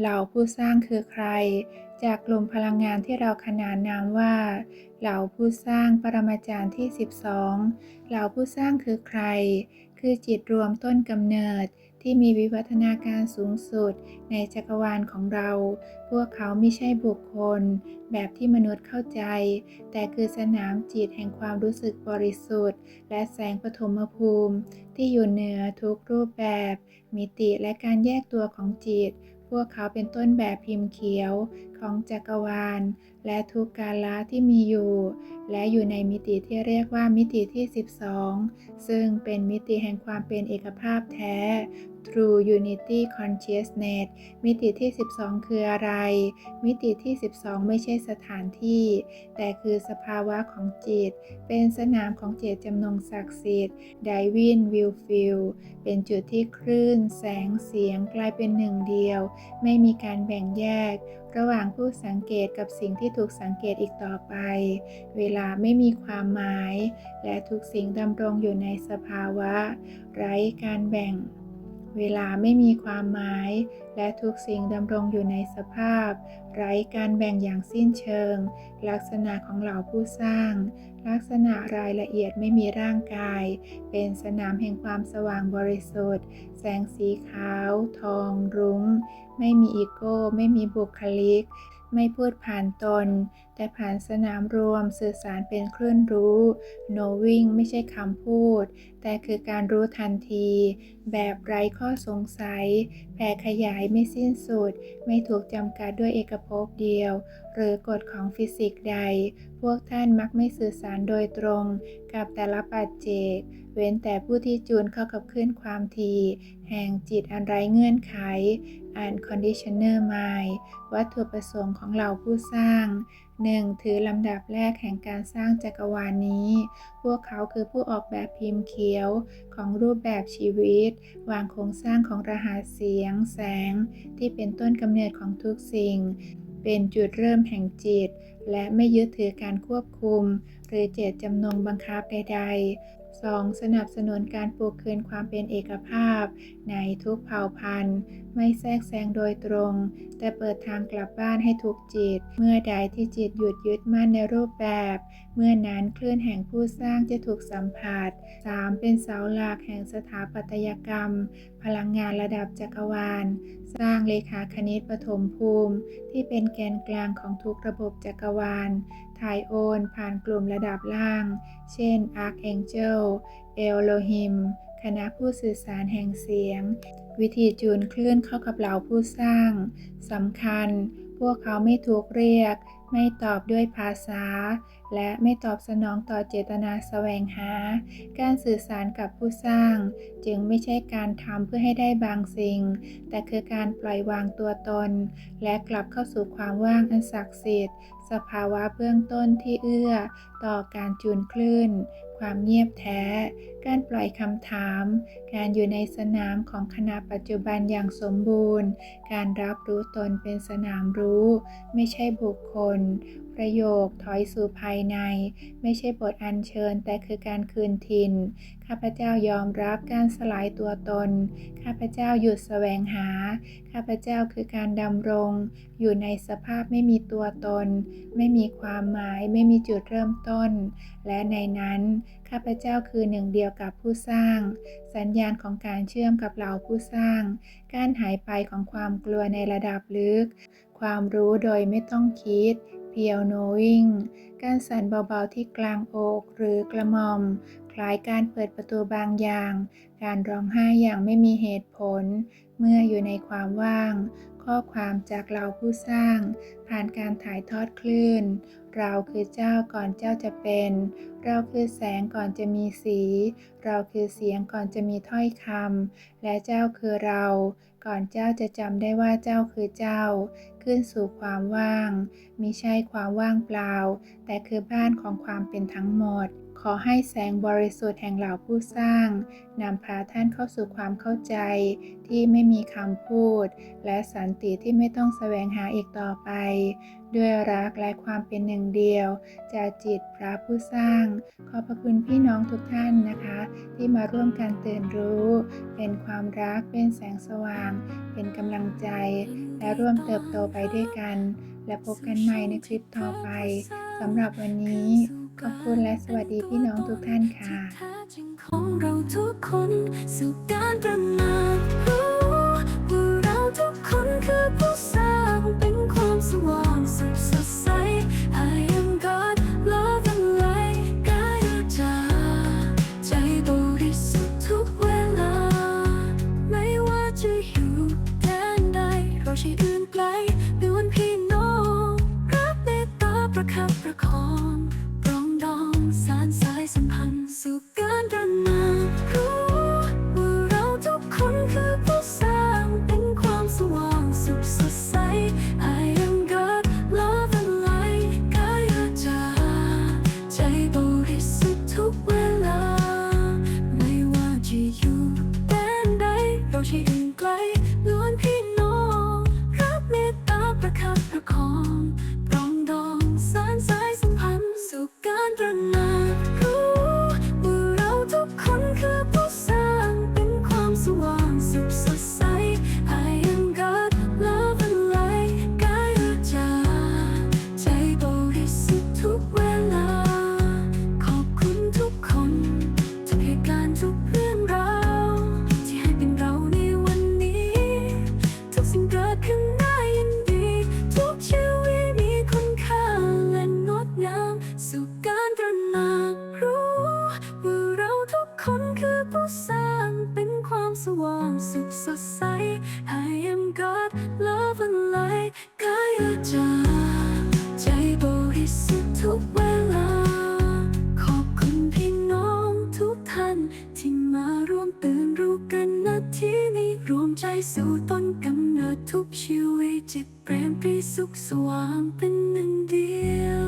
เหล่าผู้สร้างคือใคร จากกลุ่มพลังงานที่เราขนานนามว่าเหล่าผู้สร้างปรมาจารย์ที่ 12เหล่าผู้สร้างคือใคร คือจิตรวมต้นกำเนิดที่มีวิวัฒนาการสูงสุดในจักรวาลของเรา พวกเขาไม่ใช่บุคคล แบบที่มนุษย์เข้าใจ แต่คือสนามจิตแห่งความรู้สึกบริสุทธิ์ และแสงปฐมภูมิ ที่อยู่เหนือทุกรูปแบบ มิติและการแยกตัวของจิต พวกเขาเป็นต้นแบบพิมพ์เขียว ของจักรวาล และทุกกาลที่มีอยู่ และอยู่ในมิติที่เรียกว่ามิติที่ 12 ซึ่งเป็นมิติแห่งความเป็นเอกภาพแท้ True Unity Consciousness มิติที่ 12 คืออะไร มิติที่ 12 ไม่ใช่สถานที่ แต่คือสภาวะของจิต เป็นสนามของเจตจำนงศักดิ์สิทธิ์ Divine Will Field เป็นจุดที่คลื่น แสงเสียงกลายเป็นหนึ่งเดียว ไม่มีการแบ่งแยกระหว่างผู้สังเกตกับสิ่งที่ถูกสังเกตอีกต่อไป เวลาไม่มีความหมาย และทุกสิ่งดำรงอยู่ในสภาวะ ไร้การแบ่ง เวลาไม่มีความหมาย และทุกสิ่งดำรงอยู่ในสภาพ ไร้การแบ่งอย่างสิ้นเชิง ลักษณะของเหล่าผู้สร้าง ลักษณะรายละเอียดไม่มีร่างกาย เป็นสนามแห่งความสว่างบริสุทธิ์ แสงสีขาว ทอง รุง้ง ไม่มีอีโก้ ไม่มีบุคลิก ไม่พูดผ่านตน แต่ผ่านสนามรวมสื่อสารเป็นคลื่นรู้ knowing ไม่ใช่คำพูด แต่คือการรู้ทันที แบบไร้ข้อสงสัย แผ่ขยายไม่สิ้นสุด ไม่ถูกจำกัดด้วยเอกภพเดียว หรือกฎของฟิสิกส์ใด พวกท่านมักไม่สื่อสารโดยตรงกับแต่ละปัจเจกเว้นแต่ผู้ที่จูนเข้ากับคลื่นความถี่แห่งจิตอันไร้เงื่อนไข unconditioner mind วัตถุประสงค์ของเราผู้สร้าง 1. ถือลำดับแรกแห่งการสร้างจักรวาลนนี้ พวกเขาคือผู้ออกแบบพิมพ์เขียวของรูปแบบชีวิต วางโครงสร้างของรหัสเสียง แสง ที่เป็นต้นกำเนิดของทุกสิ่ง เป็นจุดเริ่มแห่งจิต และไม่ยึดถือการควบคุม หรือเจตจำนงบังคับใดๆ 2. สนับสนุนการปลูกคืนความเป็นเอกภาพ ในทุกเผ่าพันธุ์ไม่แทรกแซงโดยตรง แต่เปิดทางกลับบ้านให้ทุกจิต เมื่อใดที่จิตหยุดยึดมั่นในรูปแบบ เมื่อนั้นคลื่นแห่งผู้สร้างจะถูกสัมผัส 3. เป็นเสาหลักแห่งสถาปัตยกรรม พลังงานระดับจักรวาล สร้างเลขาคณิตปฐมภูมิ ที่เป็นแกนกลางของทุกระบบจักรวาล ถ่ายโอนผ่านกลุ่มระดับล่าง เช่น Archangel เอลโลฮิม คณะผู้สื่อสารแห่งเสียง วิธีจูนคลื่นเข้ากับเหล่าผู้สร้างสำคัญ พวกเขาไม่ถูกเรียก ไม่ตอบด้วยภาษา และไม่ตอบสนองต่อเจตนาแสวงหา การสื่อสารกับผู้สร้าง จึงไม่ใช่การทำเพื่อให้ได้บางสิ่ง แต่คือการปล่อยวางตัวตน และกลับเข้าสู่ความว่างอันศักดิ์สิทธิ์ สภาวะเบื้องต้นที่เอื้อ ต่อการจูนคลื่น ความเงียบแท้ การปล่อยคำถาม การอยู่ในสนามของขณะปัจจุบันอย่างสมบูรณ์ การรับรู้ตนเป็นสนามรู้ ไม่ใช่บุคคล ประโยคถอยสู่ภายใน ไม่ใช่บทอัญเชิญ แต่คือการคืนถิ่นข้าพเจ้ายอมรับการสลายตัวตน ข้าพเจ้าหยุดแสวงหา ข้าพเจ้าคือการดำรง อยู่ในสภาพไม่มีตัวตน ไม่มีความหมาย ไม่มีจุดเริ่มต้น และในนั้นข้าพเจ้าคือหนึ่งเดียวกับผู้สร้าง สัญญาณของการเชื่อมกับเหล่าผู้สร้าง การหายไปของความกลัวในระดับลึก ความรู้โดยไม่ต้องคิด เพียวโนวิงการสั่นเบาๆที่กลางอกหรือกระหม่อม คล้ายการเปิดประตูบางอย่าง การร้องไห้อย่างไม่มีเหตุผล เมื่ออยู่ในความว่าง ข้อความจากเราผู้สร้าง ผ่านการถ่ายทอดคลื่น เราคือเจ้าก่อนเจ้าจะเป็น เราคือแสงก่อนจะมีสี เราคือเสียงก่อนจะมีถ้อยคำ และเจ้าคือเรา ก่อนเจ้าจะจำได้ว่าเจ้าคือเจ้า ขึ้นสู่ความว่างมิใช่ความว่างเปล่า แต่คือบ้านของความเป็นทั้งหมด ขอให้แสงบริสุทธิ์แห่งเหล่าผู้สร้างนำพาท่านเข้าสู่ความเข้าใจที่ไม่มีคำพูด และสันติที่ไม่ต้องแสวงหาอีกต่อไป ด้วยรักและความเป็นหนึ่งเดียวจากจิตพระผู้สร้าง ขอพระคุณพี่น้องทุกท่านนะคะ ที่มาร่วมกันตื่นรู้ เป็นความรักเป็นแสงสว่าง เป็นกำลังใจ และร่วมเติบโตไปด้วยกัน และพบกันใหม่ในคลิปต่อไปสำหรับวันนี้ ขอบคุณและสวัสดีพี่น้องทุกท่านค่ะของเราทุกคนสู่การตระหนักรู้ว่าเราทุกคนคือผู้สร้างเป็นความสว่างสุดสดใส I am God love and light กายจาใจบริสุทธิ์ทุกเวลา ไม่ว่าจะอยู่แดนใดเราใช่อื่นไกลล้วนพี่น้องรับเมตตาประคับประคอง สว่างสุขสดใส I am God love and light กายจาใจบริสุทธิ์ทุกเวลา ขอบคุณพี่น้องทุกท่าน ที่มาร่วมตื่นรู้กันนาทีนี้รวมใจสู่ต้นกำเนิดทุกชีวิตจิตเปรมปรีสุขสว่างเป็นหนึ่งเดียว